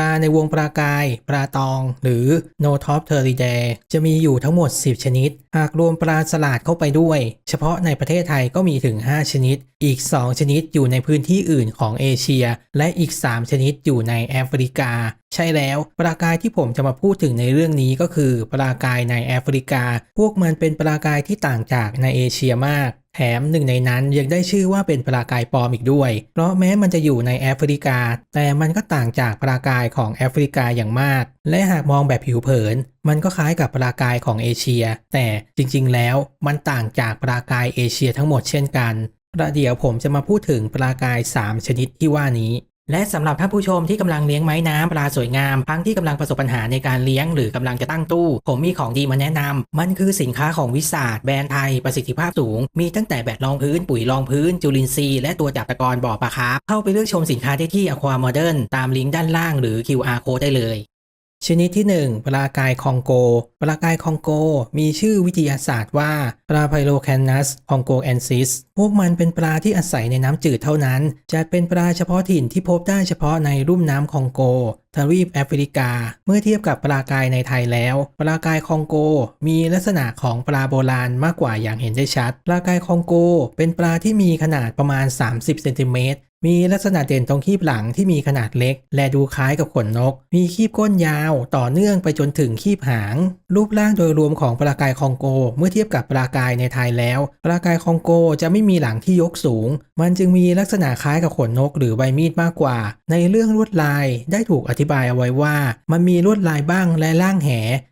ลาในวงปลากาย ปลาตอง หรือ n o t o p t e r i d a e จะมีอยู่ทั้งหมด 10 ชนิด หากรวมปลาสลัดเข้าไปด้วย เฉพาะในประเทศไทยก็มีถึง 5 ชนิด อีก 2 ชนิดอยู่ในพื้นที่อื่นของเอเชีย และอีก 3 ชนิดอยู่ในแอฟริกา ใช่แล้ว ปลากายที่ผมจะมาพูดถึงในเรื่องนี้ก็คือ ปลากายในแอฟริกา พวกมันเป็นปลากายที่ต่างจากในเอเชียมากแถมหนึ่งในนั้นยังได้ชื่อว่าเป็นปลากายปลอมอีกด้วย เพราะแม้มันจะอยู่ในแอฟริกา แต่มันก็ต่างจากปลากายของแอฟริกาอย่างมาก และหากมองแบบผิวเผิน มันก็คล้ายกับปลากายของเอเชีย แต่จริงๆแล้วมันต่างจากปลากายเอเชียทั้งหมดเช่นกันประเดี๋ยวผมจะมาพูดถึงปลากาย 3 ชนิดที่ว่านี้ และสำหรับท่านผู้ชมที่กำลังเลี้ยงไม้น้ำปลาสวยงามทั้งที่กำลังประสบปัญหาในการเลี้ยงหรือกำลังจะตั้งตู้ ผมมีของดีมาแนะนำมันคือสินค้าของวิสาดแบรนด์ไทยประสิทธิภาพสูง มีตั้งแต่แบตรองพื้น ปุ๋ยรองพื้น จุลินทรีย์และตัวจับตะกอนบ่อปลาคาร์ฟเข้าไปเลือกชมสินค้าได้ที่อควาโมเดิร์นตามลิงก์ด้านล่างหรือ QR code ได้เลย ชนิดที่ 1 ปลากายคองโก ปลากายคองโก มีชื่อวิทยาศาสตร์ว่าปลาไพโลแคนนัสคองโกแอนซิส พวกมันเป็นปลาที่อาศัยในน้ำจืดเท่านั้น จะเป็นปลาเฉพาะถิ่นที่พบได้เฉพาะในรุ่มน้ำคองโก ทวีปแอฟริกา เมื่อเทียบกับปลากายในไทยแล้ว ปลากายคองโก มีลักษณะของปลาโบราณมากกว่าอย่างเห็นได้ชัด ปลากายคองโก เป็นปลาที่มีขนาดประมาณ 30เซนติเมตรมีลักษณะเด่นตรงคีบหลังที่มีขนาดเล็ก และดูคล้ายกับขนนก มีคีบก้นยาวต่อเนื่องไปจนถึงคีบหาง รูปร่างโดยรวมของปลากายคองโก เมื่อเทียบกับปลากายในไทยแล้ว ปลากายคองโกจะไม่มีหลังที่ยกสูง มันจึงมีลักษณะคล้ายกับขนนกหรือใบมีดมากกว่า ในเรื่องลวดลายได้ถูกอธิบายเอาไว้ว่า มันมีลวดลายบ้างและล่างแห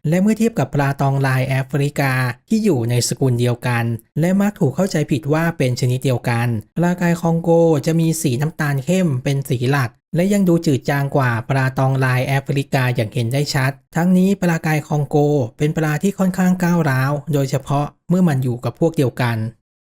และเมื่อเทียบกับปลาตองลายแอฟริกาที่อยู่ในสกุลเดียวกัน และมักถูกเข้าใจผิดว่าเป็นชนิดเดียวกัน ปลากายคองโกจะมีสีน้ำตาลเข้มเป็นสีหลักและยังดูจืดจางกว่าปลาตองลายแอฟริกาอย่างเห็นได้ชัด ทั้งนี้ปลากายคองโก เป็นปลาที่ค่อนข้างก้าวร้าว โดยเฉพาะเมื่อมันอยู่กับพวกเดียวกัน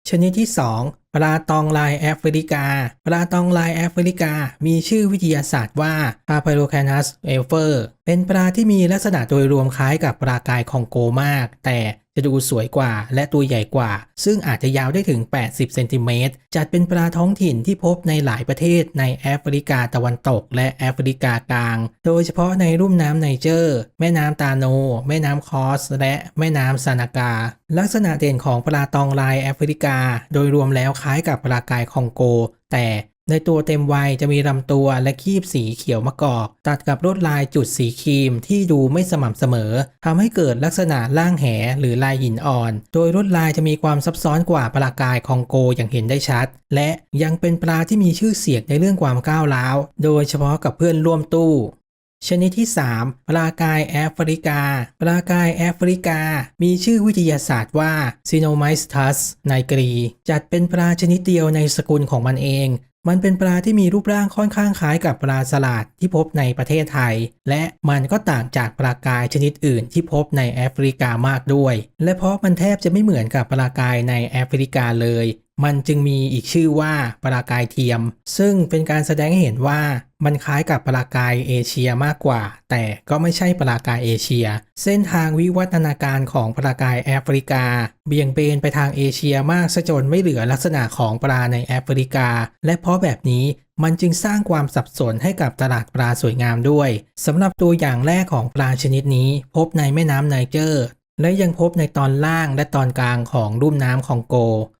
ชนิดที่ 2 ปลาตองลายแอฟริกา ปลาตองลายแอฟริกา มีชื่อวิทยาศาสตร์ว่า p a p y r o c a n u s e l f e r เป็นปลาที่มีลักษณะโดยรวมคล้ายกับปลากายคองโกมาก แต่ จะดูสวยกว่าและตัวใหญ่กว่า ซึ่งอาจจะยาวได้ถึง 80 เซนติเมตร จัดเป็นปลาท้องถิ่นที่พบในหลายประเทศในแอฟริกาตะวันตก และแอฟริกากลาง โดยเฉพาะในรุ่มน้ำไนเจอร์ แม่น้ำตาโน แม่น้ำคอส และแม่น้ำซานากา ลักษณะเด่นของปลาตองลายแอฟริกา โดยรวมแล้วคล้ายกับปลากายคองโก แต่ ในตัวเต็มวัยจะมีลำตัวและคีบสีเขียวมะกอก ตัดกับลวดลายจุดสีครีมที่ดูไม่สม่ำเสมอทำให้เกิดลักษณะล่างแหหรือลายหินอ่อน โดยลวดลายจะมีความซับซ้อนกว่าปลากายคองโกอย่างเห็นได้ชัด และยังเป็นปลาที่มีชื่อเสียงในเรื่องความก้าวร้าว โดยเฉพาะกับเพื่อนร่วมตู้ชนิดที่ 3 ปลากายแอฟริกา ปลากายแอฟริกา มีชื่อวิทยาศาสตร์ว่า s i n o m y s t u s n i g r i จัดเป็นปลาชนิดเดียวในสกุลของมันเอง มันเป็นปลาที่มีรูปร่างค่อนข้างคล้ายกับปลาสลัดที่พบในประเทศไทย และมันก็ต่างจากปลากายชนิดอื่นที่พบในแอฟริกามากด้วย และเพราะมันแทบจะไม่เหมือนกับปลากายในแอฟริกาเลย มันจึงมีอีกชื่อว่าปลากายเทียม ซึ่งเป็นการแสดงให้เห็นว่ามันคล้ายกับปลากายเอเชียมากกว่า แต่ก็ไม่ใช่ปลากายเอเชีย เส้นทางวิวัฒนาการของปลากายแอฟริกา เบี่ยงเบนไปทางเอเชียมากซะจนไม่เหลือลักษณะของปลาในแอฟริกา และเพราะแบบนี้มันจึงสร้างความสับสนให้กับตลาดปลาสวยงามด้วยสำหรับตัวอย่างแรกของปลาชนิดนี้ พบในแม่น้ำไนเจอร์ และยังพบในตอนล่างและตอนกลางของรุ่มน้ำคองโก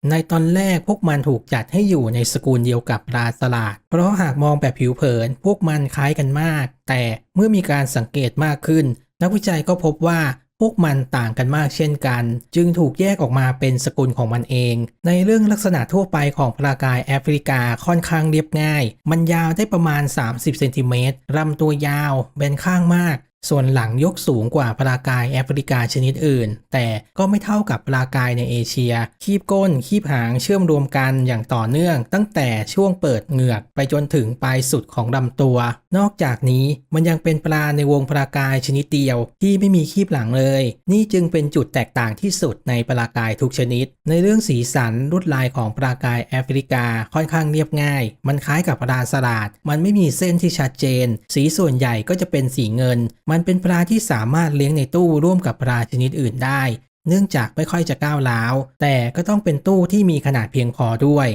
ในตอนแรกพวกมันถูกจัดให้อยู่ในสกุลเดียวกับปลาสลาด เพราะหากมองแบบผิวเผิน พวกมันคล้ายกันมาก แต่เมื่อมีการสังเกตมากขึ้น นักวิจัยก็พบว่าพวกมันต่างกันมากเช่นกัน จึงถูกแยกออกมาเป็นสกุลของมันเอง ในเรื่องลักษณะทั่วไปของปลากายแอฟริกาค่อนข้างเรียบง่าย มันยาวได้ประมาณ 30เซนติเมตรลำตัวยาว แบนข้างมาก ส่วนหลังยกสูงกว่าปลากายแอฟริกาชนิดอื่น แต่ก็ไม่เท่ากับปลากายในเอเชีย คีบก้น คีบหางเชื่อมรวมกันอย่างต่อเนื่อง ตั้งแต่ช่วงเปิดเหงือกไปจนถึงปลายสุดของลำตัว นอกจากนี้มันยังเป็นปลาในวงปลากายชนิดเดียว ที่ไม่มีคีบหลังเลย นี่จึงเป็นจุดแตกต่างที่สุดในปลากายทุกชนิด ในเรื่องสีสันลวดลายของปลากายแอฟริกาค่อนข้างเรียบง่าย มันคล้ายกับปลาสลัดมันไม่มีเส้นที่ชัดเจน สีส่วนใหญ่ก็จะเป็นสีเงินมันันเป็นปลาที่สามารถเลี้ยงในตู้ร่วมกับปลาชนิดอื่นได้ เนื่องจากไม่ค่อยจะก้าวร้าว แต่ก็ต้องเป็นตู้ที่มีขนาดเพียงพอด้วย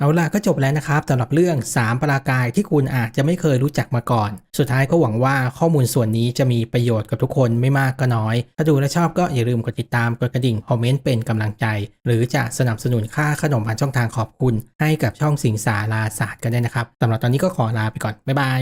เอาล่ะก็จบแล้วนะครับสำหรับเรื่อง 3ปรากายที่คุณอาจจะไม่เคยรู้จักมาก่อน สุดท้ายก็หวังว่าข้อมูลส่วนนี้จะมีประโยชน์กับทุกคนไม่มากก็น้อย ถ้าดูและชอบก็อย่าลืมกดติดตามกดกระดิ่งคอมเมนต์เป็นกำลังใจ หรือจะสนับสนุนค่าขนมผ่านช่องทางขอบคุณ ให้กับช่องสิงสาราศาสตร์กันได้นะครับสำหรับตอนนี้ก็ขอลาไปก่อนบ๊ายบาย